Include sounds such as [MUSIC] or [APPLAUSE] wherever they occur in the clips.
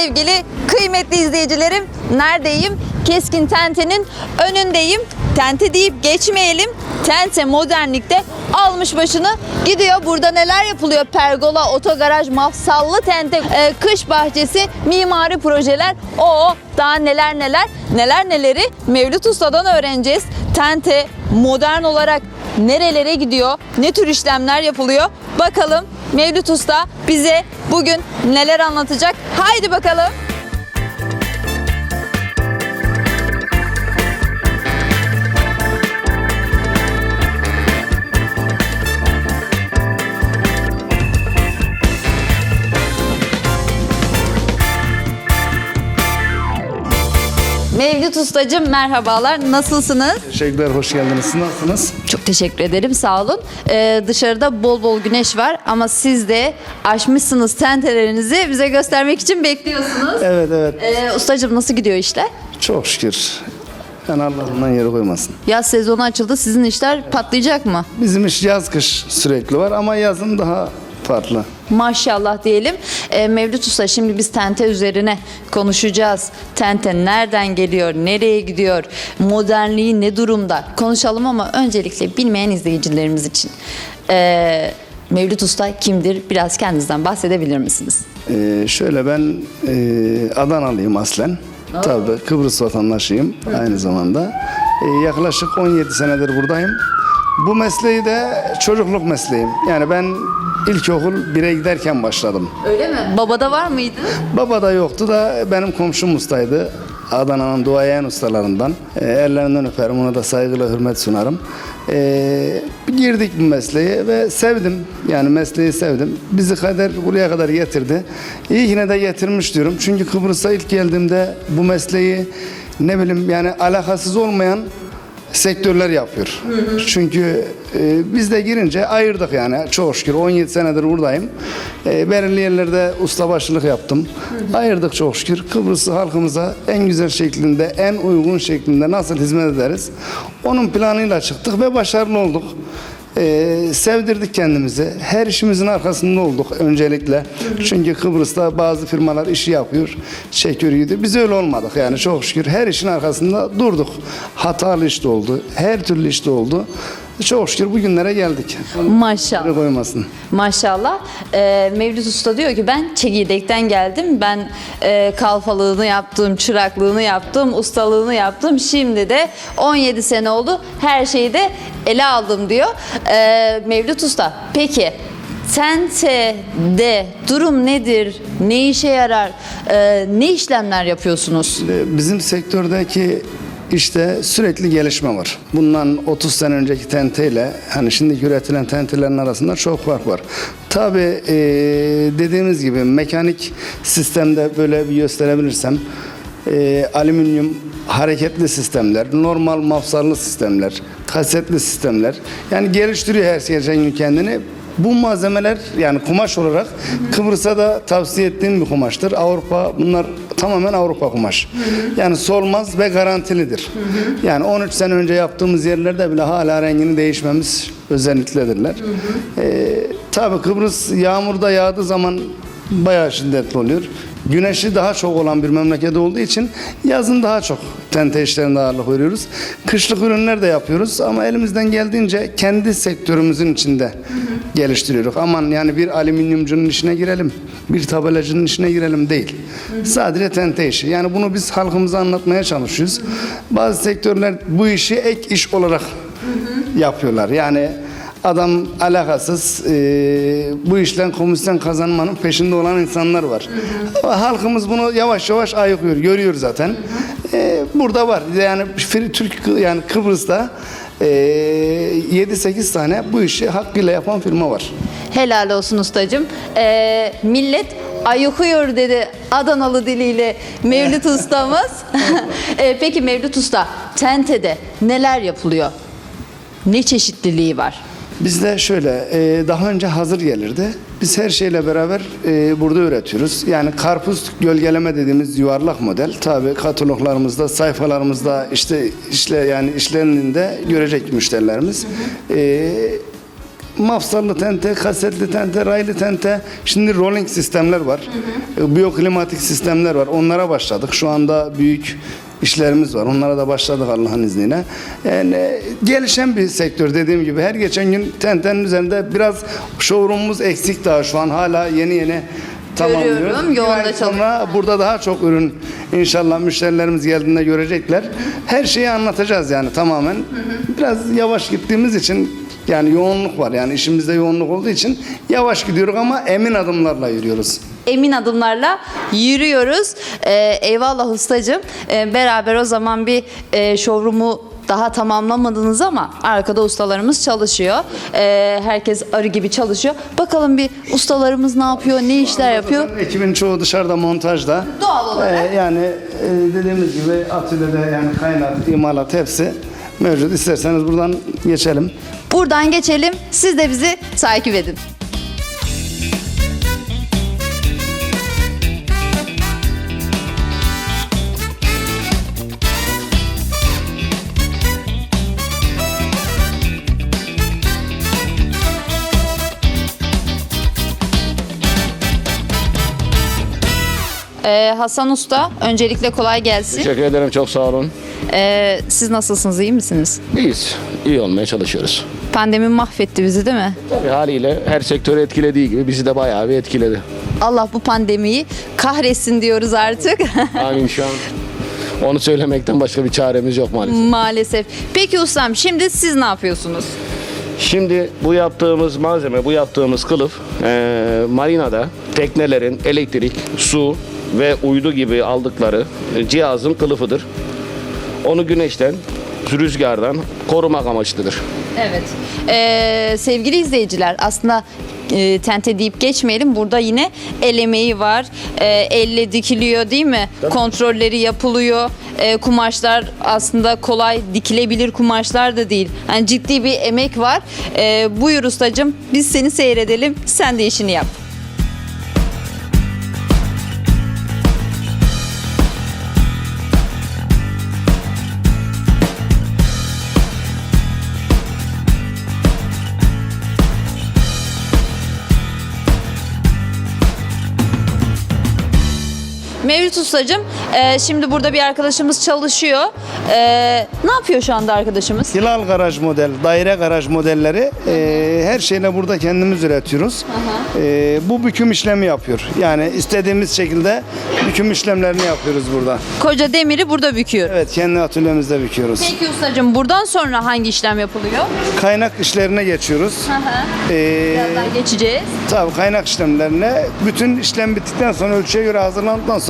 Sevgili kıymetli izleyicilerim neredeyim? Keskin Tente'nin önündeyim. Tente deyip geçmeyelim. Tente modernlikte almış başını gidiyor. Burada neler yapılıyor? Pergola, otogaraj, mafsallı tente, e, kış bahçesi, mimari projeler. O daha neler neler, neler neleri Mevlüt Usta'dan öğreneceğiz. Tente modern olarak nerelere gidiyor? Ne tür işlemler yapılıyor? Bakalım Mevlüt Usta bize bugün neler anlatacak? Haydi bakalım. Mevlüt Ustacığım merhabalar. Nasılsınız? Teşekkürler, hoş geldiniz. Nasılsınız? Çok teşekkür ederim. Sağ olun. Ee, dışarıda bol bol güneş var ama siz de açmışsınız tentelerinizi bize göstermek için bekliyorsunuz. Evet, evet. Ee, ustacığım nasıl gidiyor işler? Çok şükür. Yani Allah'ından yeri koymasın. Yaz sezonu açıldı. Sizin işler patlayacak mı? Bizim iş yaz kış sürekli var ama yazın daha farklı. Maşallah diyelim. Ee, Mevlüt Usta şimdi biz tente üzerine konuşacağız. Tente nereden geliyor, nereye gidiyor, modernliği ne durumda konuşalım ama öncelikle bilmeyen izleyicilerimiz için. Ee, Mevlüt Usta kimdir? Biraz kendinizden bahsedebilir misiniz? Ee, şöyle ben e, Adanalıyım aslen. Tabii Kıbrıs vatandaşıyım aynı zamanda. Ee, yaklaşık 17 senedir buradayım. Bu mesleği de çocukluk mesleğim. Yani ben ilkokul 1'e giderken başladım. Öyle mi? Babada var mıydı? Baba da yoktu da benim komşum ustaydı. Adana'nın duayen ustalarından. E, ellerinden öperim, ona da saygıyla hürmet sunarım. E, girdik bu mesleğe ve sevdim. Yani mesleği sevdim. Bizi kader buraya kadar getirdi. İyi yine de getirmiş diyorum. Çünkü Kıbrıs'a ilk geldiğimde bu mesleği ne bileyim yani alakasız olmayan sektörler yapıyor. Çünkü e, biz de girince ayırdık yani çok şükür 17 senedir buradayım. E, belirli yerlerde ustabaşılık yaptım. Ayırdık çok şükür. Kıbrıs halkımıza en güzel şeklinde, en uygun şeklinde nasıl hizmet ederiz? Onun planıyla çıktık ve başarılı olduk. Ee, sevdirdik kendimizi. Her işimizin arkasında olduk öncelikle. Çünkü Kıbrıs'ta bazı firmalar işi yapıyor, çekiyor gidiyor. Biz öyle olmadık yani çok şükür. Her işin arkasında durduk. Hatalı iş de oldu. Her türlü iş de oldu. Çok şükür bugünlere geldik. Maşallah. Koymasın. Maşallah. Ee, Mevlüt Usta diyor ki ben Çekirdek'ten geldim. Ben e, kalfalığını yaptım, çıraklığını yaptım, ustalığını yaptım. Şimdi de 17 sene oldu. Her şeyi de ele aldım diyor. Ee, Mevlüt Usta peki Sente'de durum nedir? Ne işe yarar? Ee, ne işlemler yapıyorsunuz? Bizim sektördeki işte sürekli gelişme var. Bundan 30 sene önceki tenteyle hani şimdiki üretilen tentelerin arasında çok fark var. Tabii e, dediğimiz gibi mekanik sistemde böyle bir gösterebilirsem e, alüminyum hareketli sistemler, normal mafsallı sistemler, kasetli sistemler yani geliştiriyor her şey kendini. Bu malzemeler yani kumaş olarak Kıbrıs'a da tavsiye ettiğim bir kumaştır. Avrupa bunlar tamamen Avrupa kumaş. Yani solmaz ve garantilidir. Yani 13 sene önce yaptığımız yerlerde bile hala rengini değişmemiz özellikledirler. Ee, tabii Kıbrıs yağmurda yağdığı zaman bayağı şiddetli oluyor. Güneşi daha çok olan bir memleket olduğu için yazın daha çok tente işlerinde ağırlık veriyoruz. Kışlık ürünler de yapıyoruz ama elimizden geldiğince kendi sektörümüzün içinde geliştiriyoruz. Aman yani bir alüminyumcunun işine girelim, bir tabelacının işine girelim değil. Sadece tente işi. Yani bunu biz halkımıza anlatmaya çalışıyoruz. Bazı sektörler bu işi ek iş olarak yapıyorlar. Yani adam alakasız e, bu işten komisyon kazanmanın peşinde olan insanlar var. Ama halkımız bunu yavaş yavaş ayıklıyor, görüyor zaten. E, burada var. Yani Türk yani Kıbrıs'ta e, 7-8 tane bu işi hakkıyla yapan firma var. Helal olsun ustacığım. Ee, millet ayıkıyor dedi Adanalı diliyle Mevlüt [LAUGHS] ustamız. Ee, peki Mevlüt usta tentede neler yapılıyor? Ne çeşitliliği var? Bizde şöyle, e, daha önce hazır gelirdi. Biz her şeyle beraber e, burada üretiyoruz. Yani karpuz gölgeleme dediğimiz yuvarlak model. Tabii kataloglarımızda, sayfalarımızda işte işle yani işlerinde görecek müşterilerimiz. E, mafsallı tente, kasetli tente, raylı tente, şimdi rolling sistemler var. E, Biyoklimatik sistemler var. Onlara başladık. Şu anda büyük işlerimiz var. Onlara da başladık Allah'ın izniyle. Yani gelişen bir sektör dediğim gibi. Her geçen gün tentenin üzerinde biraz showroomumuz eksik daha şu an. Hala yeni yeni tamamlıyoruz. Görüyorum, Bir yoğun ay da çalışıyor. sonra burada daha çok ürün inşallah müşterilerimiz geldiğinde görecekler. Her şeyi anlatacağız yani tamamen. Biraz yavaş gittiğimiz için yani yoğunluk var yani işimizde yoğunluk olduğu için yavaş gidiyoruz ama emin adımlarla yürüyoruz. emin adımlarla yürüyoruz. Ee, eyvallah ustacığım. Ee, beraber o zaman bir e, showroom'u daha tamamlamadınız ama arkada ustalarımız çalışıyor. Ee, herkes arı gibi çalışıyor. Bakalım bir ustalarımız ne yapıyor, ne işler yapıyor. Ekibin çoğu dışarıda montajda. Doğal olarak. Ee, yani e, dediğimiz gibi atölyede yani kaynak, imalat hepsi mevcut. İsterseniz buradan geçelim. Buradan geçelim. Siz de bizi takip edin. Ee, Hasan Usta, öncelikle kolay gelsin. Teşekkür ederim çok sağ olun. Ee, siz nasılsınız, iyi misiniz? İyiyiz. İyi olmaya çalışıyoruz. Pandemi mahvetti bizi değil mi? Tabii haliyle her sektörü etkilediği gibi bizi de bayağı bir etkiledi. Allah bu pandemiyi kahretsin diyoruz artık. [LAUGHS] Amin şu an. Onu söylemekten başka bir çaremiz yok maalesef. Maalesef. Peki ustam şimdi siz ne yapıyorsunuz? Şimdi bu yaptığımız malzeme, bu yaptığımız kılıf eee, marinada teknelerin elektrik, su ve uydu gibi aldıkları e, cihazın kılıfıdır. Onu güneşten, rüzgardan korumak amaçlıdır. Evet. Ee, sevgili izleyiciler aslında e, tente deyip geçmeyelim. Burada yine el emeği var. Ee, elle dikiliyor değil mi? Kontrolleri yapılıyor. Ee, kumaşlar aslında kolay dikilebilir kumaşlar da değil. Yani ciddi bir emek var. Ee, buyur ustacığım biz seni seyredelim. Sen de işini yap. Mevlüt Ustacığım, e, şimdi burada bir arkadaşımız çalışıyor. E, ne yapıyor şu anda arkadaşımız? Hilal garaj model, daire garaj modelleri e, her şeyle burada kendimiz üretiyoruz. E, bu büküm işlemi yapıyor. Yani istediğimiz şekilde büküm işlemlerini yapıyoruz burada. Koca demiri burada büküyor. Evet kendi atölyemizde büküyoruz. Peki ustacığım buradan sonra hangi işlem yapılıyor? Kaynak işlerine geçiyoruz. E, Birazdan geçeceğiz. tabii kaynak işlemlerine bütün işlem bittikten sonra ölçüye göre hazırlandıktan sonra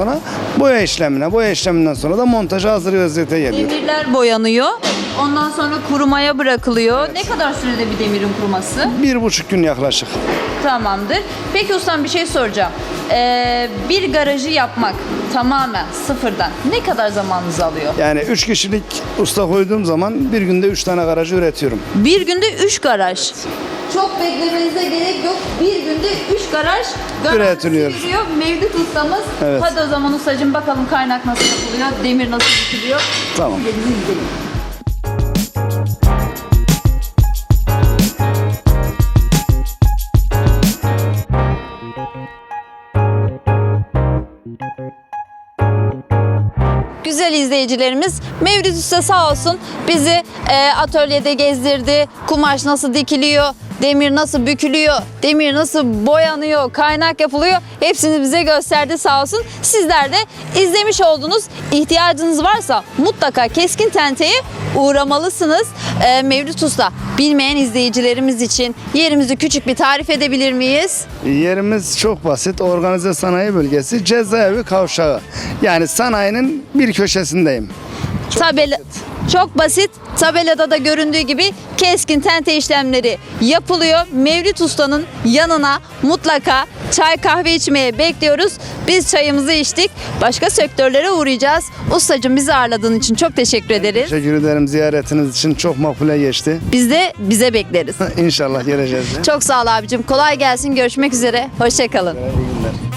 boya işlemine, boya işleminden sonra da montaja hazır vaziyete geliyor. Demirler boyanıyor. Ondan sonra kurumaya bırakılıyor. Ne kadar sürede bir demirin kuruması? Bir buçuk gün yaklaşık. Tamamdır. Peki ustam bir şey soracağım. Ee, bir garajı yapmak tamamen sıfırdan ne kadar zamanınızı alıyor? Yani üç kişilik usta koyduğum zaman bir günde üç tane garajı üretiyorum. Bir günde 3 garaj. Çok beklemenize gerek yok. Bir günde 3 garaj garantisi Üretiliyor. veriyor Mevlüt ustamız. Evet. O zaman ustacığım bakalım kaynak nasıl yapılıyor, demir nasıl dikiliyor. Tamam. Bizi izleyin. Güzel izleyicilerimiz Mevlüt Usta sağ olsun bizi e, atölyede gezdirdi. Kumaş nasıl dikiliyor, demir nasıl bükülüyor, demir nasıl boyanıyor, kaynak yapılıyor. Hepsini bize gösterdi sağ olsun. Sizler de izlemiş oldunuz. İhtiyacınız varsa mutlaka Keskin Tente'ye uğramalısınız. E, Mevlüt Usta bilmeyen izleyicilerimiz için yerimizi küçük bir tarif edebilir miyiz? Yerimiz çok basit. Organize sanayi bölgesi cezaevi kavşağı. Yani sanayinin bir köşesindeyim. Tabela çok basit. Tabelada da göründüğü gibi keskin tente işlemleri yapılıyor. Mevlüt Usta'nın yanına mutlaka çay kahve içmeye bekliyoruz. Biz çayımızı içtik. Başka sektörlere uğrayacağız. Ustacığım bizi ağırladığın için çok teşekkür ederiz. Teşekkür ederim ziyaretiniz için. Çok makbule geçti. Biz de bize bekleriz. [LAUGHS] İnşallah geleceğiz. Çok sağ ol abicim. Kolay gelsin. Görüşmek üzere. Hoşçakalın. İyi günler.